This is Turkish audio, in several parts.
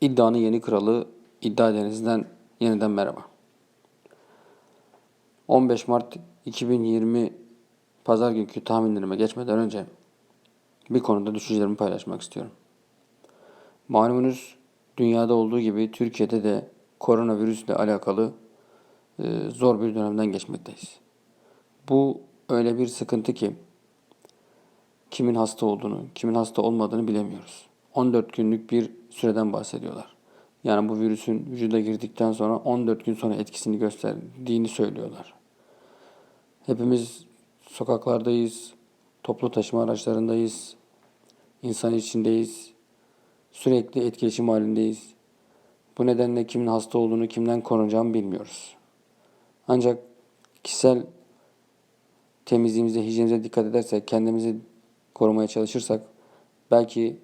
İddianın yeni kralı İddia Deniz'den yeniden merhaba. 15 Mart 2020 Pazar günkü tahminlerime geçmeden önce bir konuda düşüncelerimi paylaşmak istiyorum. Malumunuz dünyada olduğu gibi Türkiye'de de koronavirüsle alakalı e, zor bir dönemden geçmekteyiz. Bu öyle bir sıkıntı ki kimin hasta olduğunu, kimin hasta olmadığını bilemiyoruz. 14 günlük bir süreden bahsediyorlar. Yani bu virüsün vücuda girdikten sonra 14 gün sonra etkisini gösterdiğini söylüyorlar. Hepimiz sokaklardayız, toplu taşıma araçlarındayız, insan içindeyiz, sürekli etkileşim halindeyiz. Bu nedenle kimin hasta olduğunu, kimden korunacağımı bilmiyoruz. Ancak kişisel temizliğimize, hijyenimize dikkat edersek, kendimizi korumaya çalışırsak belki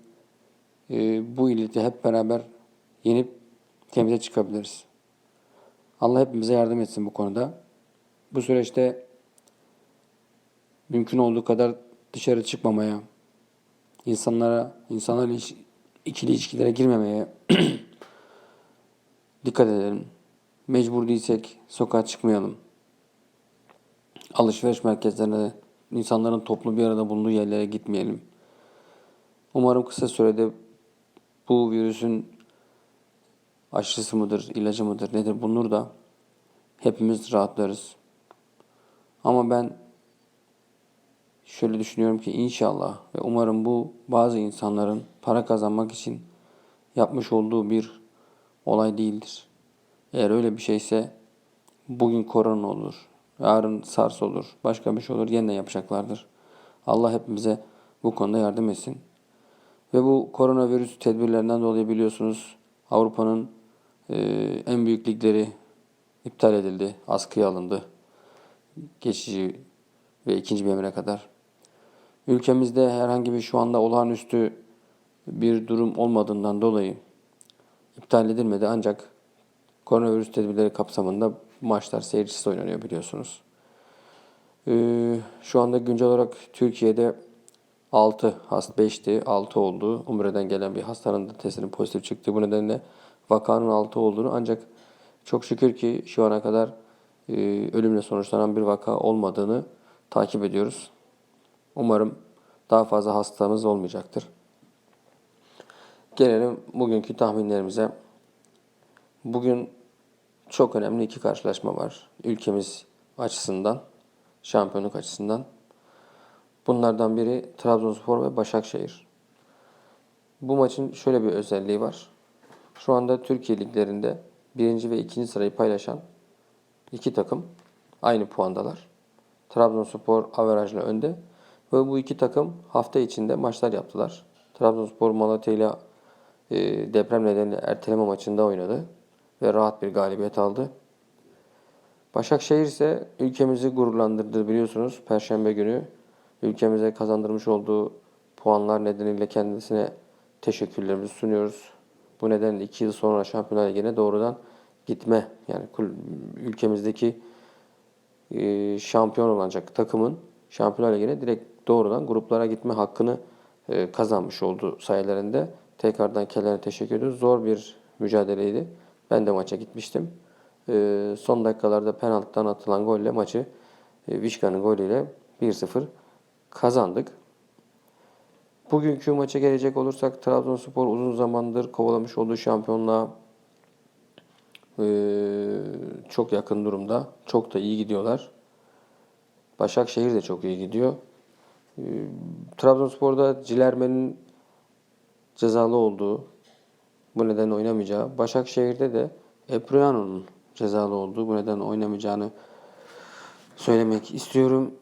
e, bu illeti hep beraber yenip temize çıkabiliriz. Allah hepimize yardım etsin bu konuda. Bu süreçte mümkün olduğu kadar dışarı çıkmamaya, insanlara, insanlarla ikili ilişkilere girmemeye dikkat edelim. Mecbur değilsek sokağa çıkmayalım. Alışveriş merkezlerine, insanların toplu bir arada bulunduğu yerlere gitmeyelim. Umarım kısa sürede bu virüsün aşısı mıdır, ilacı mıdır, nedir bulunur da hepimiz rahatlarız. Ama ben şöyle düşünüyorum ki inşallah ve umarım bu bazı insanların para kazanmak için yapmış olduğu bir olay değildir. Eğer öyle bir şeyse bugün korona olur, yarın SARS olur, başka bir şey olur yeniden yapacaklardır. Allah hepimize bu konuda yardım etsin. Ve bu koronavirüs tedbirlerinden dolayı biliyorsunuz Avrupa'nın e, en büyük ligleri iptal edildi, askıya alındı. Geçici ve ikinci bir emre kadar. Ülkemizde herhangi bir şu anda olağanüstü bir durum olmadığından dolayı iptal edilmedi ancak koronavirüs tedbirleri kapsamında maçlar seyircisiz oynanıyor biliyorsunuz. Ee, şu anda güncel olarak Türkiye'de 6 hast 5'ti 6 oldu. Umre'den gelen bir hastanın da testinin pozitif çıktı. Bu nedenle vakanın 6 olduğunu ancak çok şükür ki şu ana kadar e, ölümle sonuçlanan bir vaka olmadığını takip ediyoruz. Umarım daha fazla hastamız olmayacaktır. Gelelim bugünkü tahminlerimize. Bugün çok önemli iki karşılaşma var. Ülkemiz açısından, şampiyonluk açısından. Bunlardan biri Trabzonspor ve Başakşehir. Bu maçın şöyle bir özelliği var. Şu anda Türkiye liglerinde birinci ve ikinci sırayı paylaşan iki takım aynı puandalar. Trabzonspor averajla önde ve bu iki takım hafta içinde maçlar yaptılar. Trabzonspor Malatya ile e, deprem nedeniyle erteleme maçında oynadı ve rahat bir galibiyet aldı. Başakşehir ise ülkemizi gururlandırdı biliyorsunuz. Perşembe günü ülkemize kazandırmış olduğu puanlar nedeniyle kendisine teşekkürlerimizi sunuyoruz. Bu nedenle 2 yıl sonra Şampiyonlar Ligi'ne doğrudan gitme yani ülkemizdeki e, şampiyon olacak takımın Şampiyonlar Ligi'ne direkt doğrudan gruplara gitme hakkını e, kazanmış oldu sayılarında. Tekrardan kendilerine teşekkür ediyoruz. Zor bir mücadeleydi. Ben de maça gitmiştim. E, son dakikalarda penaltıdan atılan golle maçı e, Vişka'nın golüyle 1-0 kazandık. Bugünkü maça gelecek olursak Trabzonspor uzun zamandır kovalamış olduğu şampiyonluğa ee, çok yakın durumda. Çok da iyi gidiyorlar. Başakşehir de çok iyi gidiyor. Ee, Trabzonspor'da Cilermen'in cezalı olduğu, bu nedenle oynamayacağı, Başakşehir'de de Epriano'nun cezalı olduğu, bu nedenle oynamayacağını söylemek istiyorum.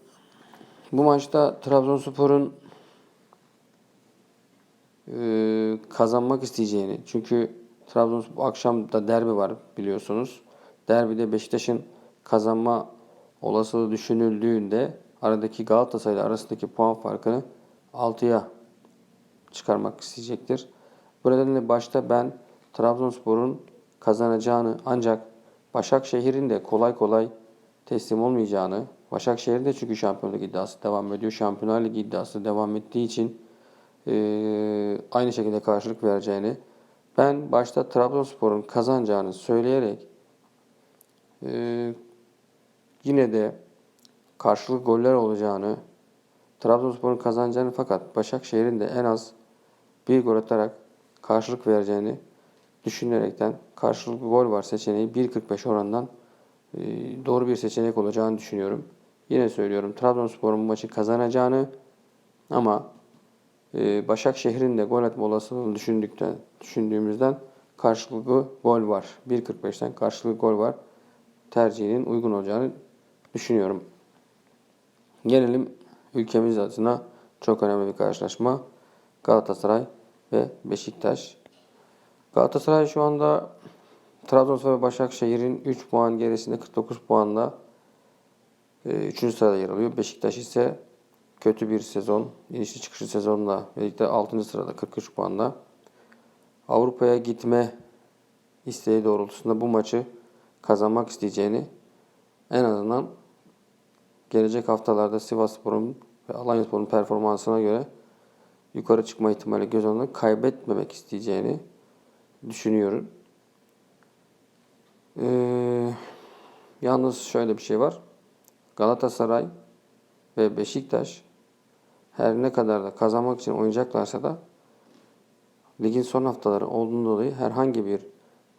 Bu maçta Trabzonspor'un e, kazanmak isteyeceğini. Çünkü Trabzonspor akşam da derbi var biliyorsunuz. Derbide Beşiktaş'ın kazanma olasılığı düşünüldüğünde aradaki Galatasaray arasındaki puan farkını 6'ya çıkarmak isteyecektir. Bu nedenle başta ben Trabzonspor'un kazanacağını ancak Başakşehir'in de kolay kolay teslim olmayacağını, Başakşehir'in de çünkü şampiyonluk iddiası devam ediyor. Şampiyonlar Ligi iddiası devam ettiği için eee, aynı şekilde karşılık vereceğini Ben başta Trabzonspor'un kazanacağını söyleyerek e, yine de karşılıklı goller olacağını, Trabzonspor'un kazanacağını fakat Başakşehir'in de en az bir gol atarak karşılık vereceğini düşünerekten karşılıklı gol var seçeneği 1.45 orandan e, doğru bir seçenek olacağını düşünüyorum. Yine söylüyorum Trabzonspor'un bu maçı kazanacağını ama e, Başakşehir'in de gol atma olasılığını düşündükten, düşündüğümüzden karşılıklı gol var. 1.45'ten karşılıklı gol var. Tercihinin uygun olacağını düşünüyorum. Gelelim ülkemiz adına çok önemli bir karşılaşma. Galatasaray ve Beşiktaş. Galatasaray şu anda Trabzonspor ve Başakşehir'in 3 puan gerisinde 49 puanla 3. sırada yer alıyor. Beşiktaş ise kötü bir sezon, inişli çıkışlı sezonla birlikte 6. sırada 43 puanla. Avrupa'ya gitme isteği doğrultusunda bu maçı kazanmak isteyeceğini en azından gelecek haftalarda Sivasspor'un ve Alanyaspor'un performansına göre yukarı çıkma ihtimali göz önünde kaybetmemek isteyeceğini düşünüyorum. Ee, yalnız şöyle bir şey var. Galatasaray ve Beşiktaş her ne kadar da kazanmak için oynayacaklarsa da ligin son haftaları olduğundan dolayı herhangi bir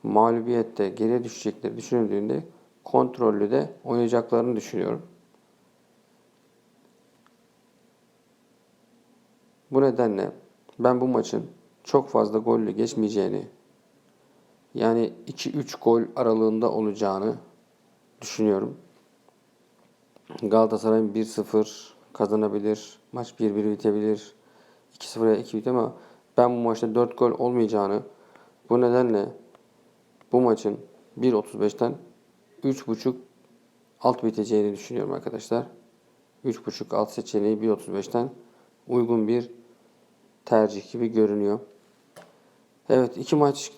mağlubiyette geriye düşecekleri düşünüldüğünde kontrollü de oynayacaklarını düşünüyorum. Bu nedenle ben bu maçın çok fazla golle geçmeyeceğini yani 2-3 gol aralığında olacağını düşünüyorum. Galatasaray'ın 1-0 kazanabilir. Maç 1-1 bitebilir. 2-0'ya 2 biter ama ben bu maçta 4 gol olmayacağını bu nedenle bu maçın 1.35'ten 3.5 alt biteceğini düşünüyorum arkadaşlar. 3.5 alt seçeneği 1.35'ten uygun bir tercih gibi görünüyor. Evet iki maç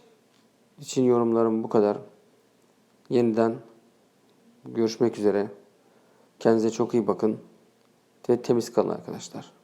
için yorumlarım bu kadar. Yeniden görüşmek üzere. Kendinize çok iyi bakın ve temiz kalın arkadaşlar.